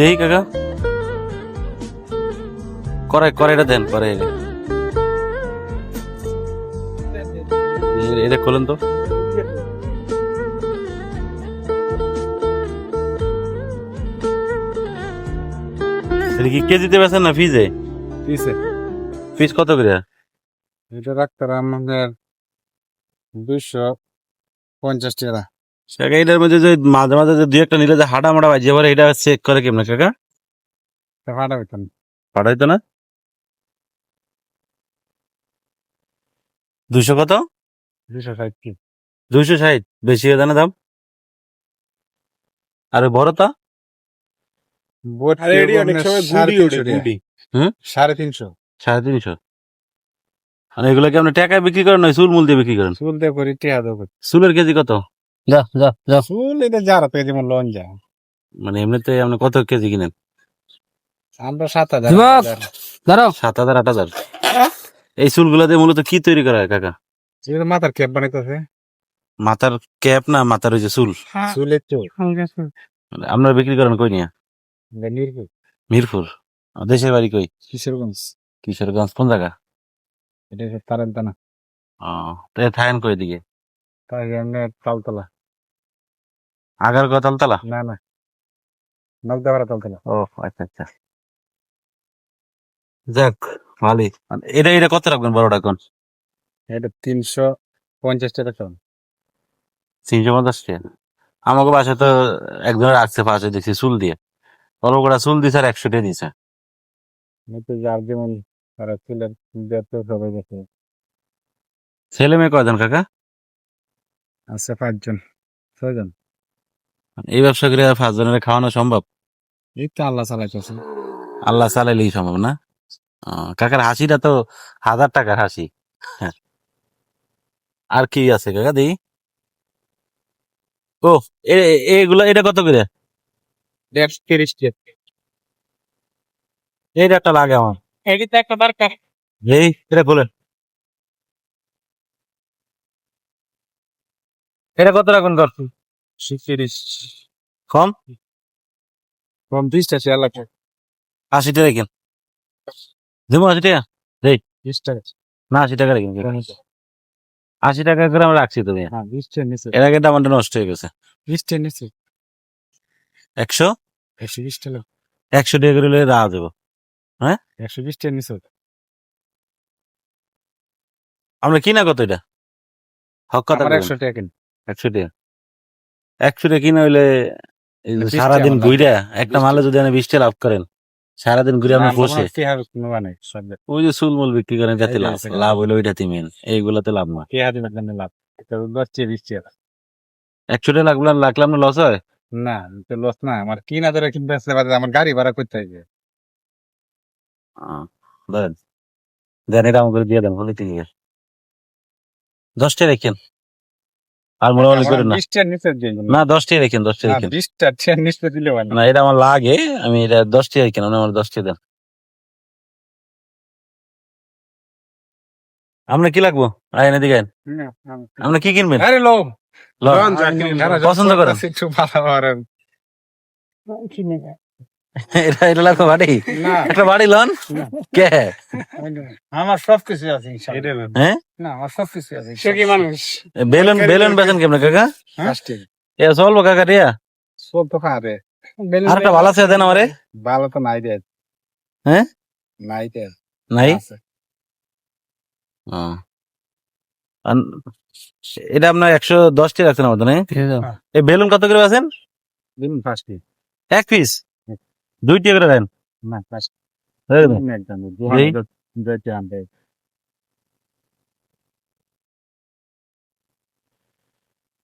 দেই কাকা। করে করে এটা দেন করে এটা খোলেন তো। কি কেজিতে বেছেন না ফিজে পিছে ফিজ কত করে? এটা রাখতে আমাদের দুইশো পঞ্চাশ টাকা। কাকা এটার মধ্যে যে মাঝে মাঝে যে দুই একটা নিলে যে হাঁটা মাটা বাজিয়ে পরে এটা চেক করে কেমন কাকা? পাঠাইতো না। দুশো কত? দুইশো ষাট কি? দুইশো ষাট বেশি হয়ে না দাম? আর বড়টা সাড়ে তিনশো হুম? সাড়ে তিনশো। সাড়ে তিনশো। আর এগুলো কি আপনি টাকায় বিক্রি করেন নয় চুল মূল দিয়ে বিক্রি করেন? চুল দিয়ে করি টিয়া দেবো চুলের কেজি কত? যা যা যা। চুল এটা যারা তো যেমন লন যা মানে এমনিতে আপনি কত কেজি কিনেন? আমরা সাত হাজার! দাঁড়াও। সাত হাজার আট হাজার? এই চুলগুলো দিয়ে মূলত কি তৈরি করা হয় কাকা? মাথার ক্যাপ বানাইতেছে। মাথার ক্যাপ না মাথার ওই যে চুল? চুলের চুল। মানে আপনারা বিক্রি করেন কই নিয়ে? মিরপুর। আর দেশের বাড়ি কই? কিশোরগঞ্জ। কিশোরগঞ্জ কোন জায়গা? এটা হচ্ছে তারেন্তানা। ও তাই থাকেন কই দিকে তাই এমনি তালতলা। আগার গতাল তালা না না। নগদাপাড়া তালতলা। ও আচ্ছা আচ্ছা। যাক ভালোই। এটা এটা কত রাখবেন বড়টা কোন এটা তিনশো পঞ্চাশ টাকা টন তিনশো পঞ্চাশ টাকা? আমাকে বাসায় তো একজন রাখছে পাশে দেখছি চুল দিয়ে। অল্প করে চুল দিছে আর একশো টাকা দিছে। যার যেমন তারা চুলের দিয়ে তো সবাই দেখে। ছেলে মেয়ে কয়জন কাকা? আছে পাঁচজন। ছয়জন। এই ব্যবসা করে পাঁচ জনের খাওয়ানো সম্ভব? এই তো আল্লাহ চালাইতেছে। আল্লাহ চালাইলেই সম্ভব না? কাকার হাসিটা তো হাজার টাকার হাসি। হ্যাঁ। আর কি আছে কাকা দি ও এ- এ- এটা কত করে? তিরিশ এইটা একটা লাগে আমার। এটি একটা দরকার। এই এটা খোলেন এটা কত রাখবেন করছি তিরিশ কম আশি টাকা রেখেন দেবো আশি টাকা? বিশ টাকা। না আশি টাকা রেখেন আশি টাকা। করে আমরা রাখছি তো হ্যাঁ বিশটা নিচে। এর আগে দামটা নষ্ট হয়ে গেছে। বিশ বিশটা নিচে। একশো? একশো বিশ টাকা একশো টাকা করে রাহ দেবো। একশো বিশ বিশটা নিচে। আমরা কিনা কত এটা? হক কথা একশো টাকা কিন। একশো টাকা। একশো টাকা কিনা হইলে সারাদিন ঘুরে একটা মালে যদি আপনি বিশটা লাভ করেন সারাদিন ঘুরে আপনি বসে। ওই যে চুলমুল বিক্রি করেন যাতে লাভ লাভ হইলে ওইটাতে মেন এইগুলাতে লাভ না। লাভ। লাগল লস হয়? না তো লস না আমার কিনা ধরে কিনতে আসলে বাদে আমার গাড়ি ভাড়া করতে হবে দেন দেন এটা আমাকে দিয়ে দেন বলে ঠিক আছে দশটা রেখেন। আর মোটামুটি করেন না। বিশটার নিচে দিয়ে দিন। না দশটাই রেখেন দশটা না, রেখেন। বিশটা টিয়ার নিচে দিলে হয় না। না এটা আমার লাগে আমি এটা দশটা রেখেন আপনি আমার দশটা দেন। আপনার কি লাগবো? আইন এদিকে আইন। আপনি কি কিনবেন? আরে লো লন। পছন্দ করেন? একটু ভালো করেন। এটা এটা লাগবে বাড়ি? না। একটা বাড়ি লন? কে? আমার সব কিছু আছে ইনশাআল্লাহ। হ্যাঁ? না আমার সব কিছু আছে সে কি মানুষ? বেলুন বেলুন বেচেন কেমন কাকা? প্লাস্টিক এ চলবো কাকা রিয়া সব তো খাবে আর একটা ভালো আছে দেন আমারে। ভালো তো নাই দে। হ্যাঁ? নাই দে। নাই? আছে। ও। আন- এটা আপনার একশো দশটি রাখছেন আমাদের না? এই বেলুন কত করে আছেন দিন প্লাস্টিক এক পিস? দুইটি করে দেন। না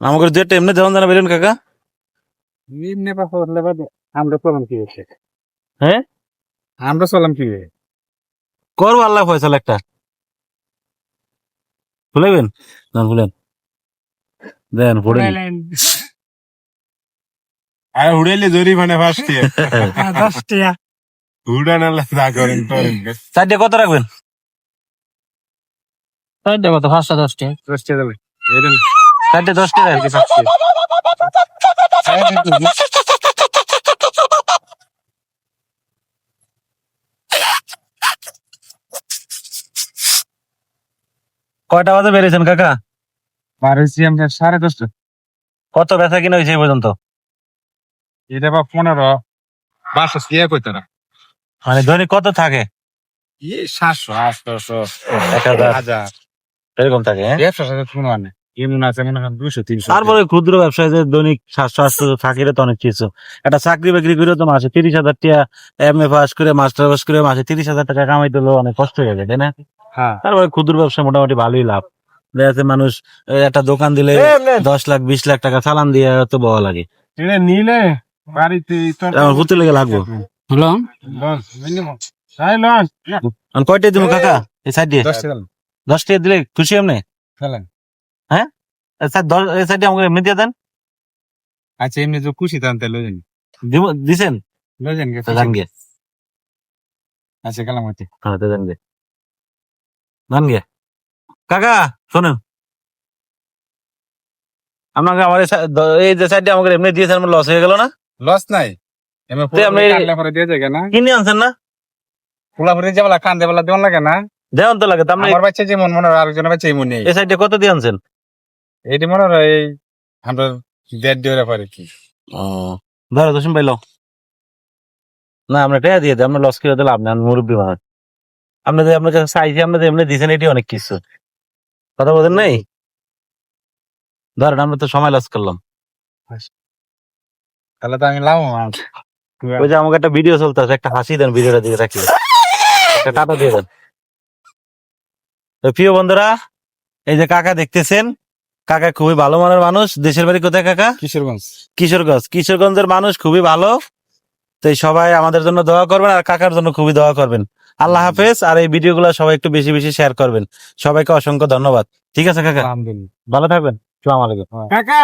আমাকে দুইটা এমনি দেওয়ান জানা বেলুন কাকা। নিম্নে পাশে হলে বাদে আমরা চলাম কি হয়েছে হ্যাঁ? আমরা চলাম কি হয়েছে করব আল্লাহ ফয়সাল একটা। খুলেবেন? দেন খুলেন। দেন পড়ে আরে উড়াইলে জরি মানে দিয়ে দশ উড়ান আল্লাহ করেন করেন। চারটে কত রাখবেন? চারটে কত? পাঁচটা দশ টিয়া দেবে চারটে দশ টিয়া রাখবে কয়টা বাজে বেরিয়েছেন কাকা? বাড়িয়েছি আমি সাড়ে দশটা। কত ব্যথা কিনা হয়েছে এই পর্যন্ত? এটা বা পনেরো। না মানে দৈনিক কত থাকে? সাতশো আটশো এক হাজার। এরকম থাকে হ্যাঁ? ব্যবসা সাথে কোনো মানে এমন আছে মনে করেন দুশো তিনশো। তারপরে ক্ষুদ্র ব্যবসায় যে দৈনিক সাতশো আটশো থাকিলে তো অনেক কিছু। একটা চাকরি বাকরি করে তো মাসে তিরিশ হাজার টাকা এম এ পাস করে মাস্টার পাস করে মাসে তিরিশ হাজার টাকা কামাইতে হলেও অনেক কষ্ট হয়ে যায় তাই না? হ্যাঁ। তারপরে ক্ষুদ্র ব্যবসা মোটামুটি ভালোই লাভ। দেখা মানুষ একটা দোকান দিলে দশ লাখ বিশ লাখ টাকা চালান দিয়ে তো বড় লাগে। নিলে বাড়িতে ঘুরতে লেগে লাগবো। হলো কয়টা দিব কাকা? এই সাইড দিয়ে। দশ টাকা দিলে খুশি এই দশ- এই সাইড আমাকে এমনি দিয়ে দেন। আচ্ছা এমনি যে খুশি তান তাহলে লোজেন দিব- দিছেন? লোজেন তো জান গে। আচ্ছা গেলাম হইতে হ্যাঁ তো গে। জান গে। কাকা শোনেন। আপনাকে আমার এই যে সাইডে আমাকে এমনি দিয়েছেন লস হয়ে গেল না? লস নাই। কিনে আনছেন না? ফুলে যাবলা দেবলা দেওয়ান লাগে না। যেমন তো লাগে আমার বাচ্চা যেমন মনে হয় আরেকজনের বাচ্চা এমন নেই এই সাইডে কত দিয়ে আনছেন? এইটি মনে হয় এই আমরা দেড় দিয়ে পারে কি। ও ধরো দশম পাইলো না আমরা টাকা দিয়ে দিই আমরা লস করে দিলাম আপনি মুরব্বী মানুষ আপনি যে আপনার কাছে চাইছি আপনি যে এমনি দিয়েছেন এটি অনেক কিছু। কথা বলেন নাই? ধরেন আমরা তো সময় লস করলাম। তাহলে তো আমি লাভ ওই যে আমাকে একটা ভিডিও চলতেছে একটা হাসি দেন ভিডিওটা দিকে রাখলে একটা টাটা দিয়ে দেন। তো প্রিয় বন্ধুরা এই যে কাকা দেখতেছেন কাকা খুবই ভালো মনের মানুষ। দেশের বাড়ি কোথায় কাকা? কিশোরগঞ্জ। কিশোরগঞ্জ। কিশোরগঞ্জের মানুষ খুবই ভালো। তো সবাই আমাদের জন্য দোয়া করবেন আর কাকার জন্য খুবই দোয়া করবেন। আল্লাহ হাফেজ। আর এই ভিডিও ভিডিওগুলো সবাই একটু বেশি বেশি শেয়ার করবেন। সবাইকে অসংখ্য ধন্যবাদ। ঠিক আছে কাকা? ভালো থাকবেন। সালাম আলাইকুম। কাকা!